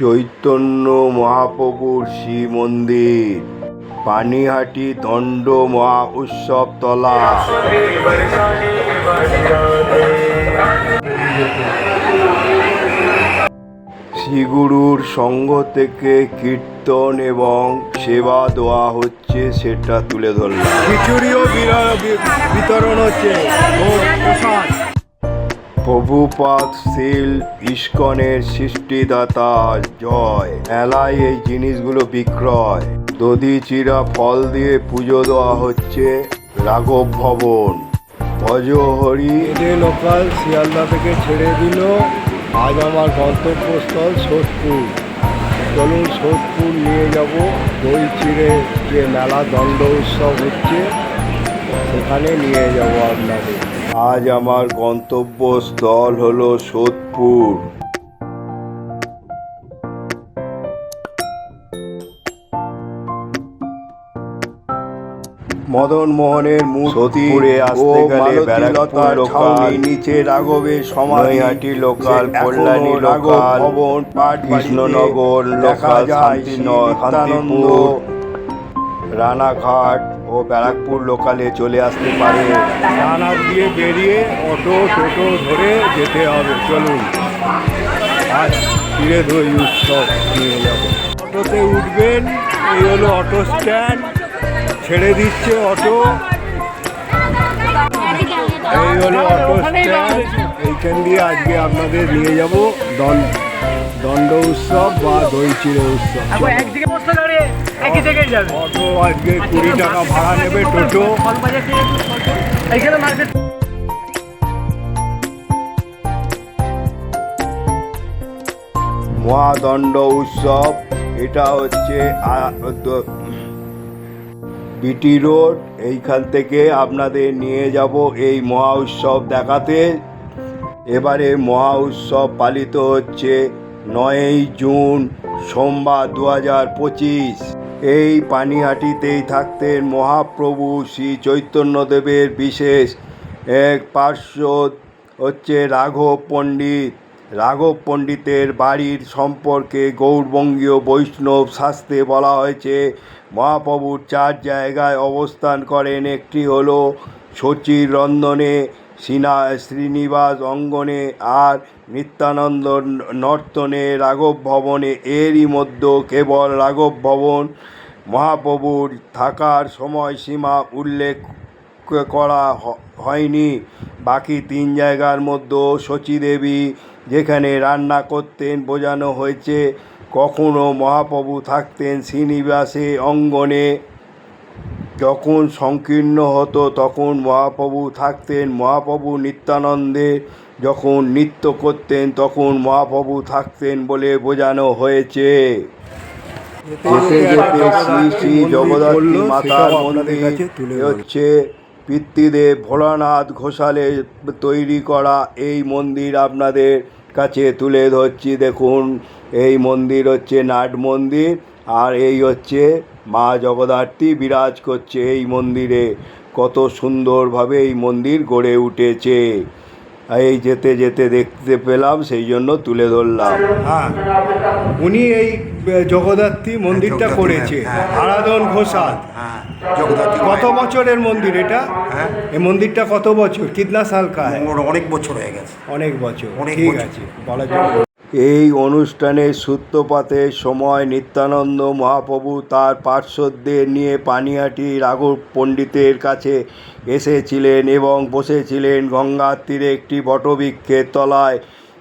চৈতন্য মহাপ্রভুর শ্রী মন্দির পানিহাটি দণ্ড মহা উৎসব তলা। শ্রীগুরুর সঙ্গ থেকে কীর্তন এবং সেবা দেওয়া হচ্ছে সেটা তুলে ধরলাম। খিচুড়িও বিতরণ হচ্ছে। প্রভুপাদ শীল, ইস্কনের সৃষ্টিদাতা, জয়। মেলায় এই জিনিসগুলো বিক্রয়। দধি চিরা ফল দিয়ে পুজো দেওয়া হচ্ছে রাঘব ভবন। ভজহরি লোকাল শিয়ালদা থেকে ছেড়ে দিল। আজ আমার গন্তব্যস্থল সোদপুর। চলুন সোদপুর নিয়ে যাব দই চিড়ে যে মেলা দণ্ড উৎসব হচ্ছে। সেখানে নিয়ে যাব আপনাদের। আজ আমার গন্তব্যস্থল হলো সোদপুর। মদন মোহনের মূর্তিপুরে আসতে গেলে ব্যারাকপুর লোকাল নিচে রাঘবের সমাধিহাটি লোকাল কল্যাণী লোকাল ভবন পাট কৃষ্ণনগর লোকাল শান্তিনগর শান্তিপুর রানাঘাট ও ব্যারাকপুর লোকালে চলে আসতে পারে। দিয়ে বেরিয়ে অটো টোটো ধরে যেতে হবে। চলুন। আজ ফিরে দই উৎসব নিয়ে যাব। অটোতে উঠবেন এই হলো অটো স্ট্যান্ড। ছেড়ে দিচ্ছে অটো। এই হলো অটো স্ট্যান্ড। এইখান দিয়ে আজকে আপনাদের নিয়ে যাব দণ্ড দণ্ড উৎসব বা দই চিড়ে উৎসব। একই জায়গায় যাবে। অটো আজকে কুড়ি টাকা ভাড়া নেবে টোটো। কলবাজার থেকে একটু ছোট। এইখানে মার্কেট। মহাদণ্ড উৎসব এটা হচ্ছে বিটি রোড। এইখান থেকে আপনাদের নিয়ে যাব এই মহা উৎসব দেখাতে। এবারে মহা উৎসব পালিত হচ্ছে নয়ই জুন সোমবার দু হাজার পঁচিশ। এই পানিহাটিতেই থাকতেন মহাপ্রভু শ্রী চৈতন্যদেবের বিশেষ এক পার্শ্বদ হচ্ছে রাঘব পণ্ডিত। রাঘব পণ্ডিতের বাড়ির সম্পর্কে গৌরবঙ্গীয় বৈষ্ণব শাস্ত্রে বলা হয়েছে, মহাপ্রভুর চার জায়গায় অবস্থান করেন, একটি হল শচীর রন্ধনে শ্রীনিবাস অঙ্গনে, আর নিত্যানন্দ নর্তনে রাঘব ভবনে, এরই মধ্যে কেবল রাঘব ভবন। মহাপ্রভুর থাকার সময়সীমা উল্লেখ করা হয়নি। বাকি তিন জায়গার মধ্যে শচীদেবী যেখানে রান্না করতেন, বোঝানো হয়েছে, কখনো মহাপ্রভু থাকতেন শ্রীনিবাসে অঙ্গনে। যখন সংকীর্ণ হতো, তখন মহাপ্রভু থাকতেন। মহাপ্রভু নিত্যানন্দে যখন নৃত্য করতেন তখন মহাপ্রভু থাকতেন বলে বোঝানো হয়েছে। যেতে যেতে শ্রী শ্রী জগদ্ধাত্রী মাতার মন্দির হচ্ছে পিতৃদেব ভোলানাথ ঘোষালে তৈরি করা এই মন্দির আপনাদের কাছে তুলে ধরছি। দেখুন এই মন্দির হচ্ছে নাট মন্দির আর এই হচ্ছে মা জগদ্ধাত্রী বিরাজ করছে এই মন্দিরে। কত সুন্দরভাবে এই মন্দির গড়ে উঠেছে। এই যেতে যেতে দেখতে পেলাম সেই জন্য তুলে ধরলাম। হ্যাঁ উনি এই জগদ্ধাত্রী মন্দিরটা করেছে হ্যাঁ। আরাধন ঘোষাল। হ্যাঁ জগদ্ধাত্রী কত বছরের মন্দির এটা? হ্যাঁ। এই মন্দিরটা কত বছর? কিদনা সাল কা অনেক বছর হয়ে গেছে। অনেক বছর অনেক ঠিক। আছে বলার জন্য এই অনুষ্ঠানের সূত্রপাতের সময় নিত্যানন্দ মহাপ্রভু তার পার্শ্বদের নিয়ে পানিয়াটি রাঘব পণ্ডিতের কাছে এসেছিলেন এবং বসেছিলেন গঙ্গার তীরে একটি বটবৃক্ষের তলায়।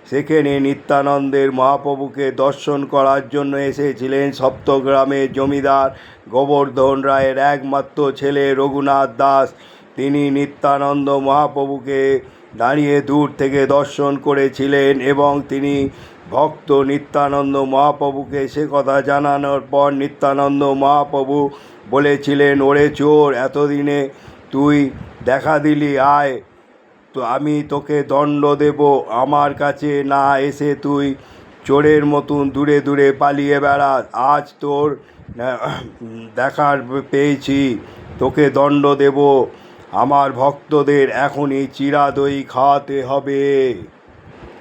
সেখানে নিত্যানন্দের মহাপ্রভুকে দর্শন করার জন্য এসেছিলেন সপ্তগ্রামের জমিদার গোবর্ধন রায়ের একমাত্র ছেলে রঘুনাথ দাস। তিনি নিত্যানন্দ মহাপ্রভুকে দাঁড়িয়ে দূর থেকে দর্শন করেছিলেন এবং তিনি ভক্ত নিত্যানন্দ মহাপ্রভুকে সে কথা জানানোর পর নিত্যানন্দ মহাপ্রভু বলেছিলেন, ওরে চোর, এতদিনে তুই দেখা দিলি, আয়। তো আমি তোকে দণ্ড দেব, আমার কাছে না এসে তুই চোরের মতন দূরে দূরে পালিয়ে বেড়া। আজ তোর দেখার পেয়েছি, তোকে দণ্ড দেব। আমার ভক্তদের এখনই চিরা দই খাওয়াতে হবে।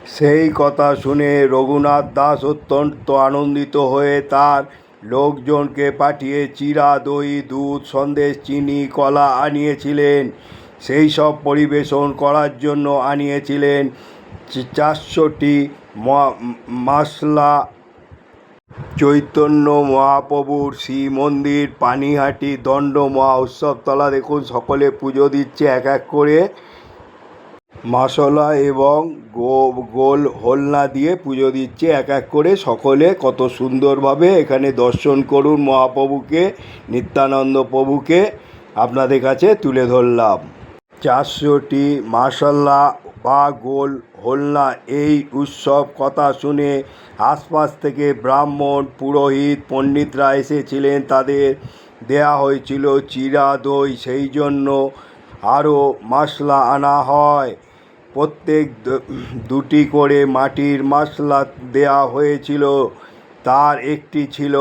সেই কথা শুনে রঘুনাথ দাস অত্যন্ত আনন্দিত হয়ে তার লোকজনকে পাঠিয়ে চিরা, দই, দুধ, সন্দেশ, চিনি, কলা আনিয়েছিলেন। সেই সব পরিবেশন করার জন্য আনিয়েছিলেন চারশোটি ম- মশলা চৈতন্য মহাপ্রভুর শ্রী মন্দির পানিহাটি দণ্ড মহা উৎসবতলা দেখুন, সকলে পুজো দিচ্ছে এক এক করে। মাসলা এবং গো- গোল হোলনা দিয়ে পুজো দিচ্ছে এক এক করে সকলে। কত সুন্দরভাবে এখানে দর্শন করুন মহাপ্রভুকে, নিত্যানন্দ প্রভুকে। আপনাদের কাছে তুলে ধরলাম। চারশোটি মাসাল্লা বা গোল হোলনা এই উৎসব কথা শুনে আশপাশ থেকে ব্রাহ্মণ, পুরোহিত, পণ্ডিতরা এসেছিলেন। তাদের দেয়া হয়েছিল চিরা দই। সেই জন্য আরও মশলা আনা হয়। প্রত্যেক দুটি করে মাটির মশলা দেয়া হয়েছিল। তার একটি ছিল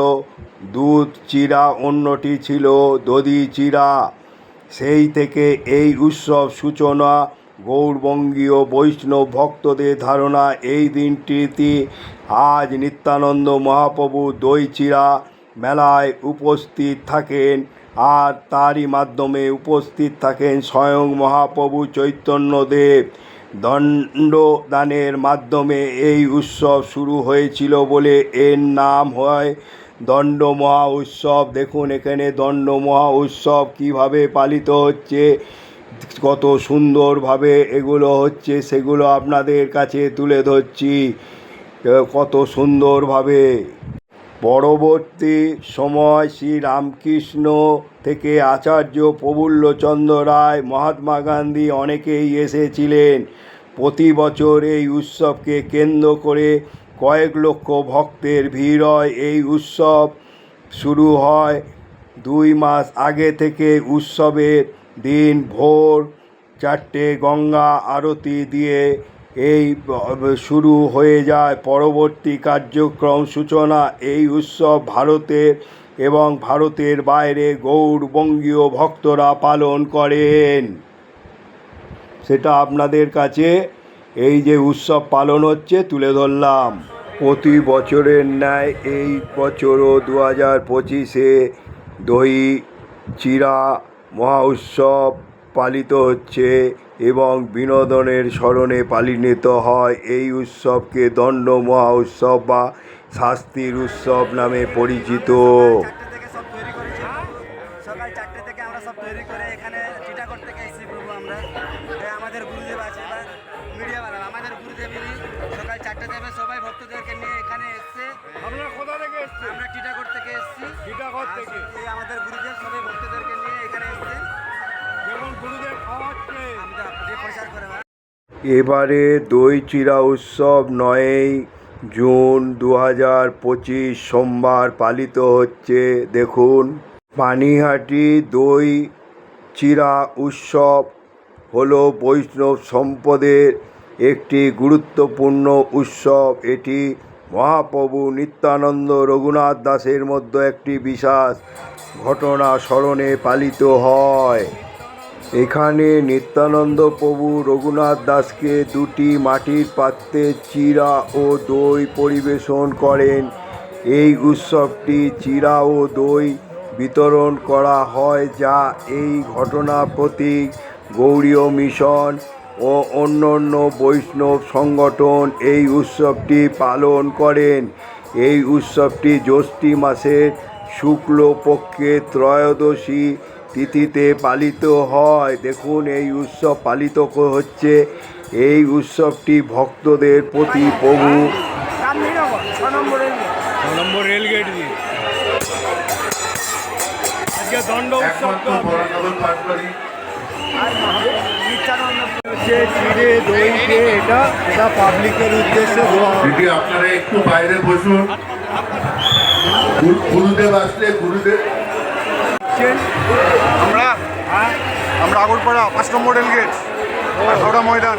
দুধ চিরা, অন্যটি ছিল দধি চিরা। সেই থেকে এই উৎসব সূচনা গৌরবঙ্গীয় বৈষ্ণব ভক্তদের ধারণা এই দিনটিতে আজ নিত্যানন্দ মহাপ্রভু দই চিরা মেলায় উপস্থিত থাকেন আর তারই মাধ্যমে উপস্থিত থাকেন স্বয়ং মহাপ্রভু চৈতন্যদেব। দণ্ডদানের মাধ্যমে এই উৎসব শুরু হয়েছিল বলে এর নাম হয় দণ্ড মহা উৎসব। দেখুন এখানে দণ্ড মহা উৎসব কীভাবে পালিত হচ্ছে, কত সুন্দরভাবে এগুলো হচ্ছে, সেগুলো আপনাদের কাছে তুলে ধরছি। কত সুন্দরভাবে পরবর্তী সময় শ্রী রামকৃষ্ণ থেকে আচার্য প্রফুল্লচন্দ্র রায়, মহাত্মা গান্ধী অনেকেই এসেছিলেন। প্রতি বছর এই উৎসবকে কেন্দ্র করে কয়েক লক্ষ ভক্তের ভিড় হয়। এই উৎসব শুরু হয় দুই মাস আগে থেকে। উৎসবের দিন ভোর চারটে গঙ্গা আরতি দিয়ে এই শুরু হয়ে যায় পরবর্তী কার্যক্রম সূচনা। এই উৎসব ভারতের এবং ভারতের বাইরে গৌরবঙ্গীয় ভক্তরা পালন করেন। সেটা আপনাদের কাছে এই যে উৎসব পালন হচ্ছে, তুলে ধরলাম। প্রতি বছরের ন্যায় এই বছরও দু হাজার পঁচিশে দই চিরা মহা উৎসব পালিত হচ্ছে। এবং বিনোদনের স্মরণে পালিত হয় এই উৎসবকে দণ্ড মহা উৎসব বা শাস্তির উৎসব নামে পরিচিত। সকাল চারটে থেকে আমরা সব তৈরি করে এখানে টিটাগড় থেকে এসেছি প্রভু আমরা। আমাদের গুরুদেব আছে বা মিডিয়াওয়ালা আমাদের গুরুদেব সকাল চারটে থেকে সবাই ভক্তদেরকে নিয়ে এখানে এসছে। আপনারা কোথা থেকে এসছেন আমরা টিটাগড় থেকে এসেছি। টিটাগড় থেকে। আমাদের গুরুদেব সবাই ভক্তদেরকে নিয়ে এখানে এসছে। এবারে দই চিরা উৎসব নয়ই জুন দু হাজার পঁচিশ সোমবার পালিত হচ্ছে। দেখুন পানিহাটি দই চিরা উৎসব হলো বৈষ্ণব সম্পদের একটি গুরুত্বপূর্ণ উৎসব। এটি মহাপ্রভু নিত্যানন্দ রঘুনাথ দাসের মধ্যে একটি বিশেষ ঘটনা স্মরণে পালিত হয়। এখানে নিত্যানন্দ প্রভু রঘুনাথ দাসকে দুটি মাটির পাত্রে চিরা ও দই পরিবেশন করেন। এই উৎসবটি চিরা ও দই বিতরণ করা হয় যা এই ঘটনা প্রতীক, গৌরীয় মিশন ও অন্য অন্য বৈষ্ণব সংগঠন এই উৎসবটি পালন করেন। এই উৎসবটি জ্যৈষ্ঠী মাসের শুক্লপক্ষে ত্রয়োদশী তিথিতে পালিত হয়। দেখুন এই উৎসব পালিত হচ্ছে। এই উৎসবটি ভক্তদের প্রতি প্রভু দণ্ড উৎসব এটা এটা পাবলিকের উদ্দেশ্যে দেওয়া দিদি আপনারা একটু বাইরে বসুন। গুরু- গুরুদেব আসলে গুরুদেব আমরা আমরা আগরপাড়া পাঁচ নম্বর রেলগেট হাওড়া ময়দান।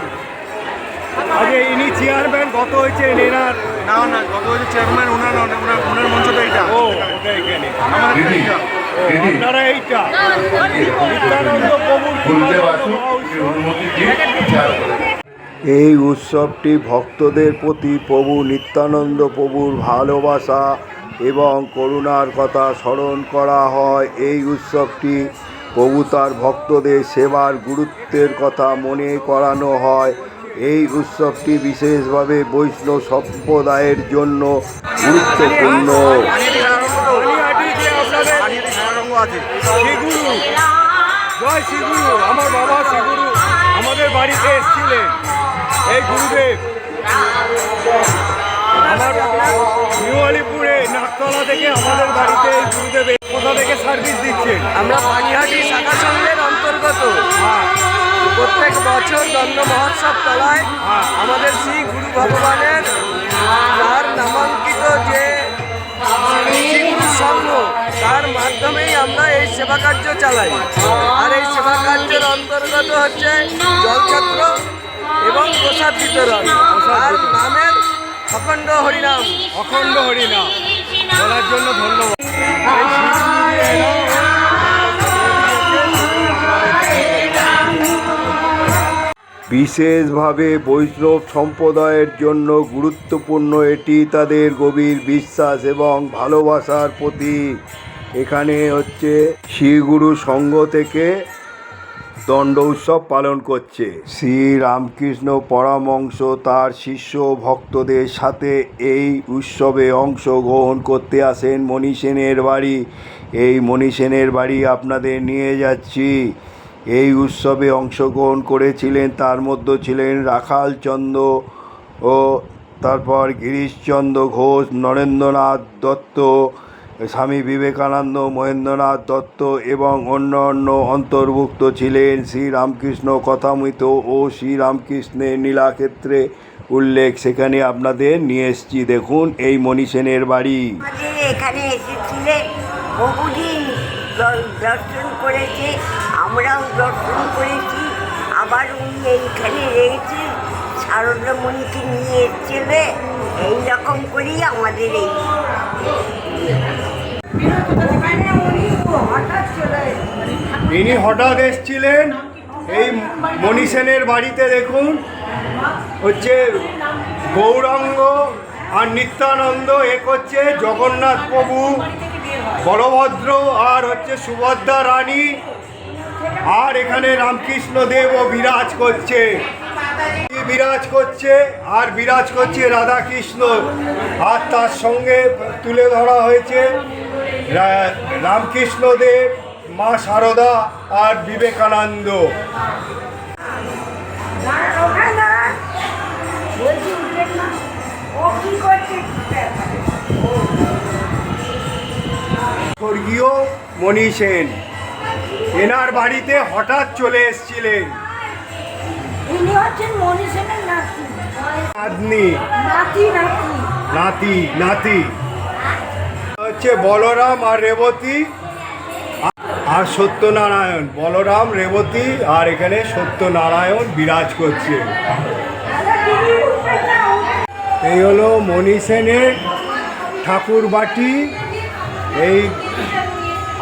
আগে ইনি চেয়ারম্যান কত হয়েছে এনার। না না কত হয়েছে চেয়ারম্যান মঞ্চটা এইটা। ও ওটা এখানে। আমাদের এইটা। আপনারা এইটা। নিত্যানন্দ প্রভুর এই উৎসবটি ভক্তদের প্রতি প্রভু নিত্যানন্দ প্রভুর ভালোবাসা এবং করুণার কথা স্মরণ করা হয়। এই উৎসবটি প্রভু তার ভক্তদের সেবার গুরুত্বের কথা মনে করানো হয়। এই উৎসবটি বিশেষভাবে বৈষ্ণব সম্প্রদায়ের জন্য গুরুত্বপূর্ণ। আমাদের বাড়িতে এসেছিলেন। এই গুরুদেব। আমার নিউ আলিপুরে নাকতলা থেকে আমাদের বাড়িতে এই গুরুদেব কোথা থেকে সার্ভিস দিচ্ছেন আমরা পানিহাটি শাখা সংঘের অন্তর্গত। প্রত্যেক বছর দণ্ড মহোৎসব তলায় আমাদের শ্রী গুরু ভগবানের তার নামাঙ্কিত যে সংঘ তার মাধ্যমেই আমরা এই সেবা কার্য চালাই। আর এই সেবা কার্যের অন্তর্গত হচ্ছে জলছত্র এবং প্রসাদ বিতরণ। আর নামের অখণ্ড হরিনাম। অখণ্ড হরিনাম। বলার জন্য ধন্যবাদ। বিশেষভাবে বৈষ্ণব সম্প্রদায়ের জন্য গুরুত্বপূর্ণ এটি তাদের গভীর বিশ্বাস এবং ভালোবাসার প্রতীক। এখানে হচ্ছে শ্রীগুরু সংঘ থেকে দণ্ড উৎসব পালন করছে। শ্রী রামকৃষ্ণ পরমংশ তার শিষ্য ভক্তদের সাথে এই উৎসবে অংশগ্রহণ করতে আসেন মণি সেনের বাড়ি। এই মণি সেনের বাড়ি আপনাদের নিয়ে যাচ্ছি। এই উৎসবে অংশগ্রহণ করেছিলেন, তার মধ্যে ছিলেন রাখাল চন্দ্র ও তারপর গিরিশচন্দ্র ঘোষ, নরেন্দ্রনাথ দত্ত স্বামী বিবেকানন্দ, মহেন্দ্রনাথ দত্ত এবং অন্য অন্য অন্তর্ভুক্ত ছিলেন শ্রীরামকৃষ্ণ কথামৃত ও শ্রীরামকৃষ্ণের নীলাক্ষেত্রে উল্লেখ সেখানে আপনাদের নিয়ে এসছি। দেখুন, এই মণি সেনের বাড়ি। এখানে এসেছিলেন, বহুদিন দর্শন করেছে, আমরাও দর্শন করেছি। আবার উনি এইখানে রয়েছে, শারদামণিকে নিয়ে এসেছিলে এইরকম করেই আমাদের এই ইনি হঠাৎ এসছিলেন, এই মণি সেনের বাড়িতে দেখুন, হচ্ছে গৌরাঙ্গ আর নিত্যানন্দ এক হচ্ছে জগন্নাথ প্রভু, বলভদ্র আর হচ্ছে সুভদ্রা রানী, আর এখানে রামকৃষ্ণ দেবও বিরাজ করছে। বিরাজ করছে? আর বিরাজ করছে রাধাকৃষ্ণ। আর তার সঙ্গে তুলে ধরা হয়েছে রা- রামকৃষ্ণ দেব মা সারদা আর বিবেকানন্দ। স্বর্গীয় মণি সেন এনার বাড়িতে হঠাৎ চলে এসেছিলেন। নাতনি। নাতি। নাতি নাতি। হচ্ছে বলরাম আর রেবতী আর সত্যনারায়ণ। বলরাম, রেবতী আর এখানে সত্যনারায়ণ বিরাজ করছে। এই হলো মণি সেনের ঠাকুর বাটি। এই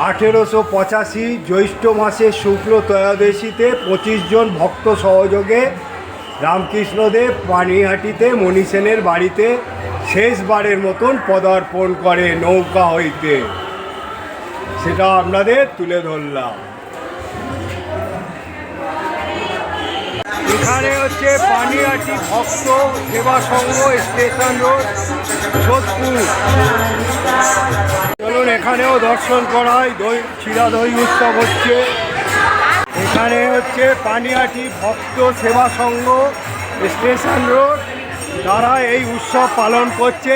আঠেরোশো পঁচাশি জ্যৈষ্ঠ মাসের শুক্ল ত্রয়োদশীতে পঁচিশ জন ভক্ত সহযোগে রামকৃষ্ণদেব পানিহাটিতে, মণি সেনের বাড়িতে শেষবারের মতন পদার্পণ করে নৌকা হইতে। সেটা আপনাদের তুলে ধরলাম। এখানে হচ্ছে পানিহাটি ভক্ত সেবা সংঘ স্টেশন রোড, সোদপুর। চলুন এখানেও দর্শন করাই, দই চিরা দই উৎসব হচ্ছে। এখানে হচ্ছে পানিহাটি ভক্ত সেবা সংঘ স্টেশন রোড। তারা এই উৎসব পালন করছে,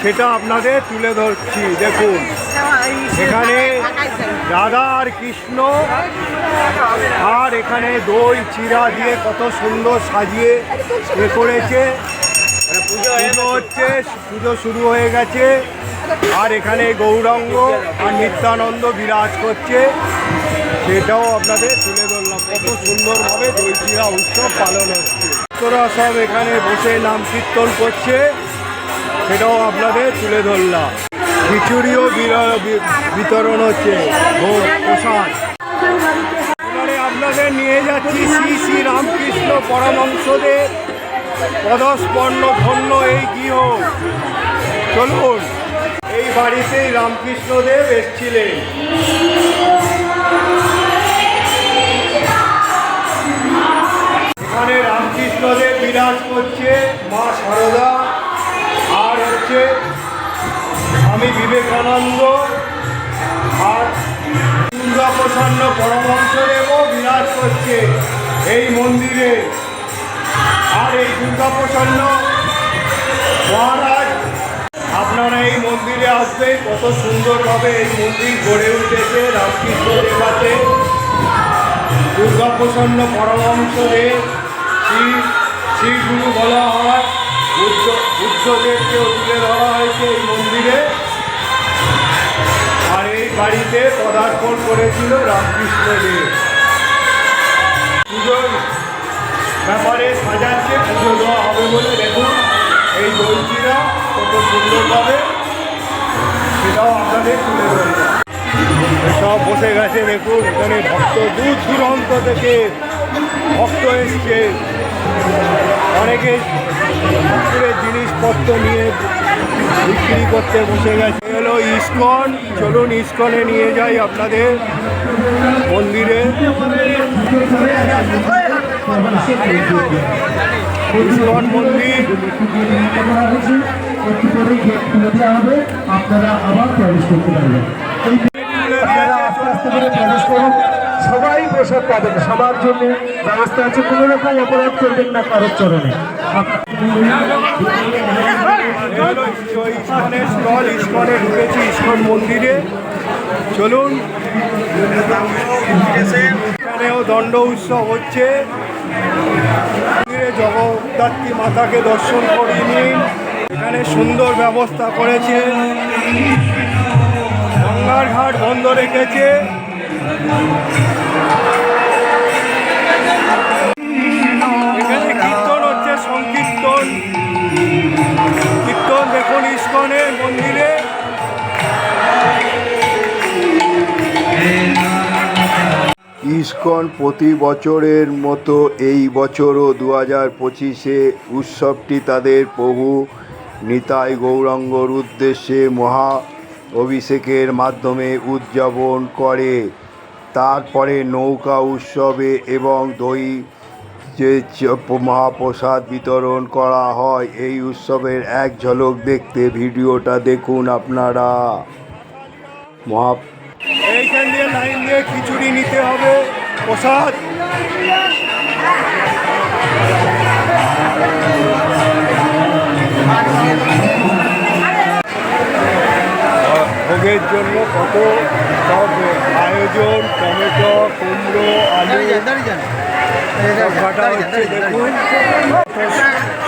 সেটা আপনাদের তুলে ধরছি। দেখুন, এখানে রাধা আর কৃষ্ণ, আর এখানে দই চিরা দিয়ে কত সুন্দর সাজিয়ে এ করেছে। পুজো হচ্ছে, পুজো শুরু হয়ে গেছে। আর এখানে গৌরাঙ্গ আর নিত্যানন্দ বিরাজ করছে। সেটাও আপনাদের তুলে কত সুন্দরভাবে দই চিরা উৎসব পালন হচ্ছে। তোরা সব এখানে বসে নাম কীর্তন করছে, সেটাও আপনাদের তুলে ধরলাম। খিচুড়িও বিতরণ হচ্ছে, ভোগ, প্রসাদ। আপনাদের নিয়ে যাচ্ছি শ্রী শ্রী রামকৃষ্ণ পরমংসদেব পদস্পর্ণ ধন্য এই গৃহ। চলুন, এই বাড়িতেই রামকৃষ্ণদেব এসছিলেন। বিরাজ করছে মা সারদা। আর হচ্ছে স্বামী বিবেকানন্দ। আর দুর্গা প্রসন্ন পরমহংসদেবও বিরাজ করছে এই মন্দিরে। আর এই দুর্গা প্রসন্ন মহারাজ, আপনারা এই মন্দিরে আসবেন। কত সুন্দরভাবে এই মন্দির গড়ে উঠেছে রামকৃষ্ণ দেবাতে দুর্গা প্রসন্ন পরমহংসদেব, শ্রী শ্রী গুরু বলা হয়, বুদ্ধ বুদ্ধদেবকেও তুলে ধরা হয়েছে এই মন্দিরে। আর এই বাড়িতে পদার্পণ করেছিল রামকৃষ্ণ দেব পুজোর ব্যাপারে সাজাচ্ছে পুজো দেওয়া হবে বলে দেখুন এই দলচিরা কত সুন্দরভাবে সেটাও আপনাদের তুলে ধরবে। সব বসে গেছে দেখুন, এখানে ভক্ত দূর দূরান্ত থেকে ভক্ত এসছে। অনেকে ঠাকুরের জিনিসপত্র নিয়ে বিক্রি করতে বসে গেছে। হলো ইস্কন। চলুন ইস্কনে নিয়ে যাই আপনাদের মন্দিরে। ইস্কন মন্দির। আপনারা আবার প্রবেশ করতে পারবেন। সবাই প্রসাদ পাবেন সবার জন্য ব্যবস্থা আছে, কোনো রকম অপরাধ করবেন না কারোর চরণে। ইস্কনে মন্দিরে চলুন। এখানেও দণ্ড উৎসব হচ্ছে। জগদ্ধাত্রী মাতাকে দর্শন করিয়ে নিন। এখানে সুন্দর ব্যবস্থা করেছে। গঙ্গার ঘাট বন্ধ রেখেছে। ইস্কন প্রতি বছরের মতো এই বছরও দু হাজার পঁচিশে উৎসবটি তাদের প্রভু নিতাই গৌরাঙ্গর উদ্দেশ্যে মহা অভিষেকের মাধ্যমে উদযাপন করে। তারপরে নৌকা উৎসবে এবং দই যে মহাপ্রসাদ বিতরণ করা হয়, এই উৎসবের এক ঝলক দেখতে ভিডিওটা দেখুন আপনারা। মহা এইখান দিয়ে লাইন দিয়ে খিচুড়ি নিতে হবে, প্রসাদ। ভোগের জন্য কত আয়োজন টমেটো কুমড়ো আলু কাটা হচ্ছে দেখুন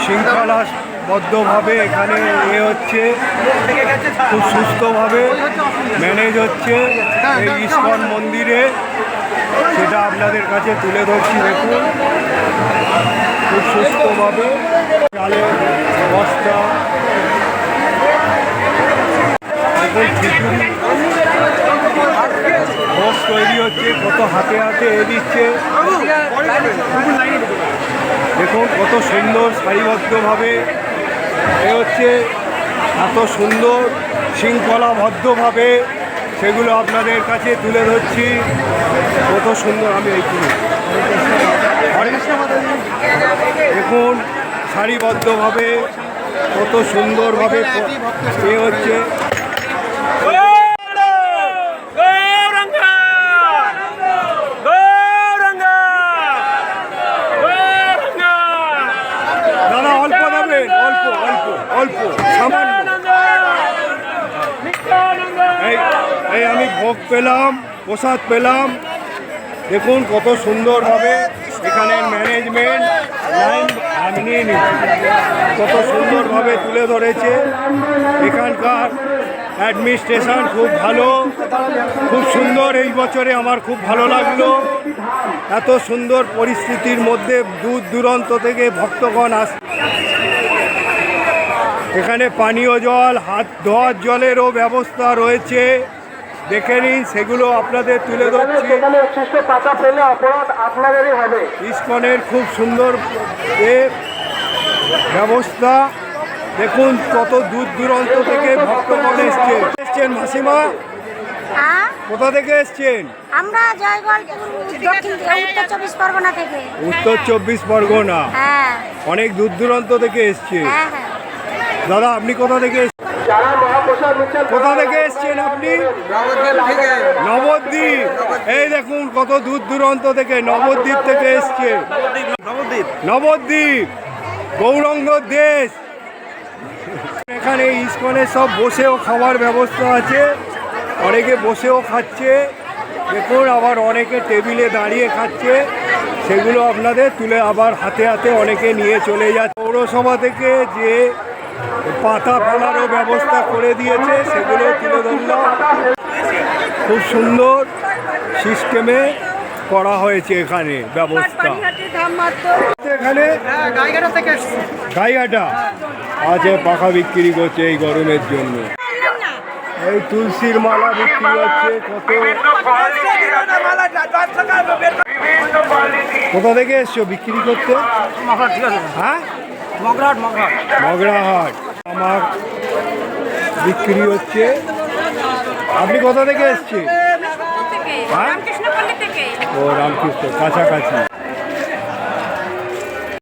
শৃঙ্খলাবদ্ধভাবে এখানে এ হচ্ছে খুব সুস্থভাবে ম্যানেজ হচ্ছে এই ইস্কন মন্দিরে। সেটা আপনাদের কাছে তুলে ধরছি দেখুন। খুব সুস্থভাবে চালের বস্তা দেখুন খিচুড়ি। ভোগ তৈরি হচ্ছে, কত হাতে হাতে এ দিচ্ছে। দেখুন কত সুন্দর সারিবদ্ধভাবে। এ হচ্ছে এত সুন্দর শৃঙ্খলাবদ্ধভাবে সেগুলো আপনাদের কাছে তুলে ধরছি। কত সুন্দর, আমি এই তুলি দেখুন, সারিবদ্ধভাবে কত সুন্দরভাবে এ হচ্ছে দাদা অল্প দেবেন অল্প অল্প অল্প সামান্য এই এই আমি ভোগ পেলাম প্রসাদ পেলাম। দেখুন কত সুন্দরভাবে এখানে ম্যানেজমেন্ট লাইন নিচ্ছি কত সুন্দরভাবে তুলে ধরেছে। এখানকার অ্যাডমিনিস্ট্রেশন খুব ভালো। খুব সুন্দর এই বছরে আমার খুব ভালো লাগল। এত সুন্দর পরিস্থিতির মধ্যে দূর দূরান্ত থেকে ভক্তগণ আস এখানে পানীয় জল, হাত ধোয়ার জলেরও ব্যবস্থা রয়েছে। দেখে নিন সেগুলো আপনাদের তুলে ধরছি। সেখানে উচ্ছিষ্ট অপরাধ আপনাদেরই হবে। ইস্কনের খুব সুন্দর এ ব্যবস্থা। দেখুন কত দূর দূরান্ত থেকে ভক্তগণ এসছেন। এসছেন মাসিমা। কোথা থেকে এসছেন? আমরা জয়গড় উত্তর চব্বিশ পরগনা থেকে। উত্তর চব্বিশ পরগনা। হ্যাঁ। অনেক দূর দূরান্ত থেকে এসছে। হ্যাঁ হ্যাঁ। দাদা আপনি কোথা থেকে এসছেন? কোথা থেকে এসছেন আপনি? নবদ্বীপ এই দেখুন কত দূর দূরান্ত থেকে নবদ্বীপ থেকে এসছে। নবদ্বীপ। নবদ্বীপ গৌরঙ্গ দেশ। এখানে ইস্কনে সব বসেও খাবার ব্যবস্থা আছে। অনেকে বসেও খাচ্ছে। দেখুন আবার অনেকে টেবিলে দাঁড়িয়ে খাচ্ছে। সেগুলো আপনাদের তুলে আবার হাতে হাতে অনেকে নিয়ে চলে যাচ্ছে। পৌরসভা থেকে যে পাতা ফেলারও ব্যবস্থা করে দিয়েছে সেগুলো তুলে ধরলাম খুব সুন্দর সিস্টেমে করা হয়েছে এখানে ব্যবস্থা। এখানে গাইঘাটা থেকে আছে পাখা বিক্রি করছে এই গরমের জন্য। এই তুলসীর মালা বিক্রি হচ্ছে কত? কোথা থেকে এসছো? বিক্রি করতে? হ্যাঁ? মগরাহাট আমার বিক্রি হচ্ছে। আপনি কোথা থেকে এসছেন? হ্যাঁ? ও, রামকৃষ্ণ, কাছাকাছি।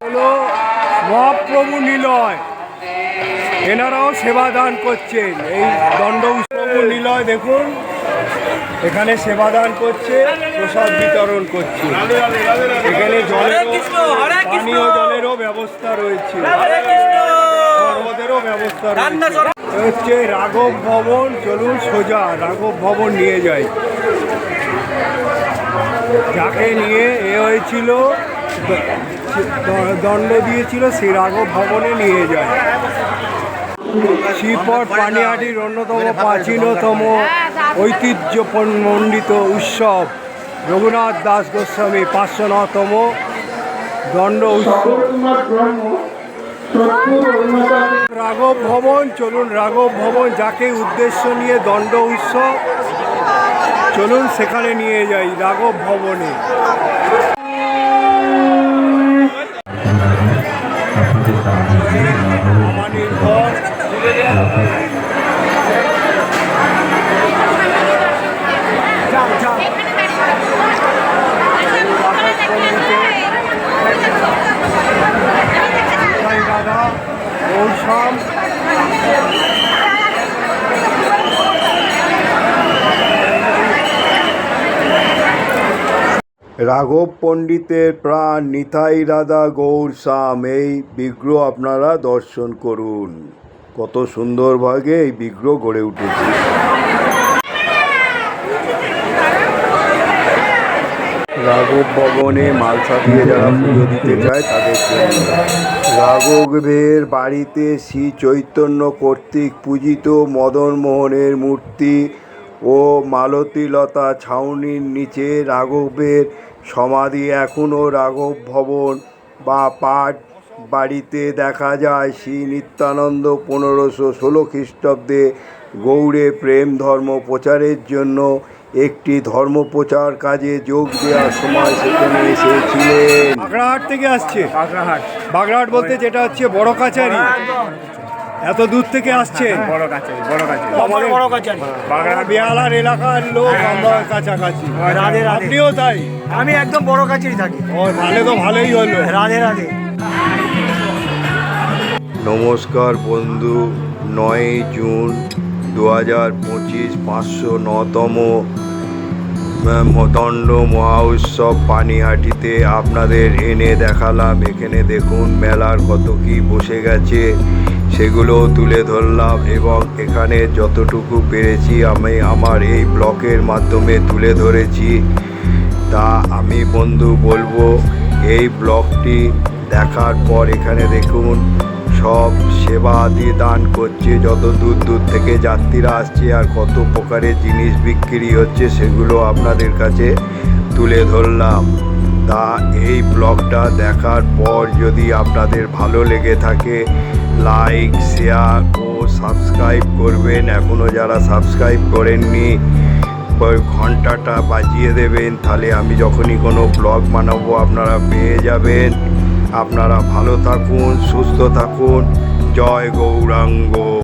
হলো মহাপ্রভু নিলয়। এনারাও সেবা দান করছেন। এই দণ্ড প্রভু নিলয়, দেখুন। এখানে সেবাদান করছে প্রসাদ বিতরণ করছে। এখানে জলের পানীয় জলেরও ব্যবস্থা রয়েছে। ব্যবস্থা রয়েছে। হচ্ছে রাঘব ভবন চলুন সোজা রাঘব ভবন নিয়ে যাই। যাকে নিয়ে এ হয়েছিল দণ্ড দিয়েছিল সেই রাঘব ভবনে নিয়ে যায়। শিবপট পানিহাটির অন্যতম প্রাচীনতম ঐতিহ্যমণ্ডিত উৎসব রঘুনাথ দাস গোস্বামী পাঁচশো নতম দণ্ড উৎসব। রাঘব ভবন চলুন রাঘব ভবন যাকে উদ্দেশ্য নিয়ে দণ্ড উৎসব চলুন সেখানে নিয়ে যাই রাঘব ভবনে। আমাদের রাঘব পণ্ডিতের প্রাণ নিতাই রাধা গৌর শাম এই বিগ্রহ আপনারা দর্শন করুন। কত সুন্দরভাবে এই বিগ্রহ গড়ে উঠেছে। রাঘব ভবনে মালসা দিয়ে যারা পুজো দিতে চায় তাদের জন্য। রাঘবের বাড়িতে শ্রী চৈতন্য কর্তৃক পূজিত মদন মোহনের মূর্তি ও মালতীলতা ছাউনির নিচে রাঘবের সমাধি এখনও রাঘব ভবন বা পাঠ বাড়িতে দেখা যায় শ্রী নিত্যানন্দ পনেরোশো ষোলো খ্রিস্টাব্দে গৌড়ে প্রেম ধর্ম প্রচারের জন্য একটি ধর্ম প্রচার কাজে যোগ দেওয়ার সময় সেখানে এসেছিলেন। বাগড়াহাট থেকে আসছে? বাগড়াহাট। বাগড়াহাট বলতে যেটা হচ্ছে বড় কাছারি। এত দূর থেকে আসছে? বড় কাছে বড় কাছে আমাদের বড় কাছে বাগড়া বিয়ালার এলাকার লোক আমরা কাছাকাছি। রাধে রাধে। আপনিও তাই? আমি একদম বড় কাছেই থাকি। ও তাহলে তো ভালোই হলো। রাধে রাধে। নমস্কার বন্ধু, নয় জুন দু হাজার পঁচিশ পাঁচশো নতম দণ্ড মহা উৎসব পানিহাটিতে আপনাদের এনে দেখালাম। এখানে দেখুন মেলার কত কি বসে গেছে সেগুলো তুলে ধরলাম এবং এখানে যতটুকু পেরেছি আমি আমার এই ব্লকের মাধ্যমে তুলে ধরেছি। তা আমি বন্ধু বলব, এই ব্লগটি দেখার পর এখানে দেখুন, সব সেবা আদি দান করছে, যত দূর দূর থেকে যাত্রীরা আসছে আর কত প্রকারের জিনিস বিক্রি হচ্ছে, সেগুলো আপনাদের কাছে তুলে ধরলাম। তা এই ব্লগটা দেখার পর যদি আপনাদের ভালো লেগে থাকে, লাইক, শেয়ার ও সাবস্ক্রাইব করবেন। এখনও যারা সাবস্ক্রাইব করেননি ঘন্টাটা বাজিয়ে দেবেন, তাহলে আমি যখনই কোনো ব্লগ বানাবো, আপনারা পেয়ে যাবেন। আপনারা ভালো থাকুন সুস্থ থাকুন। জয় গৌরাঙ্গ।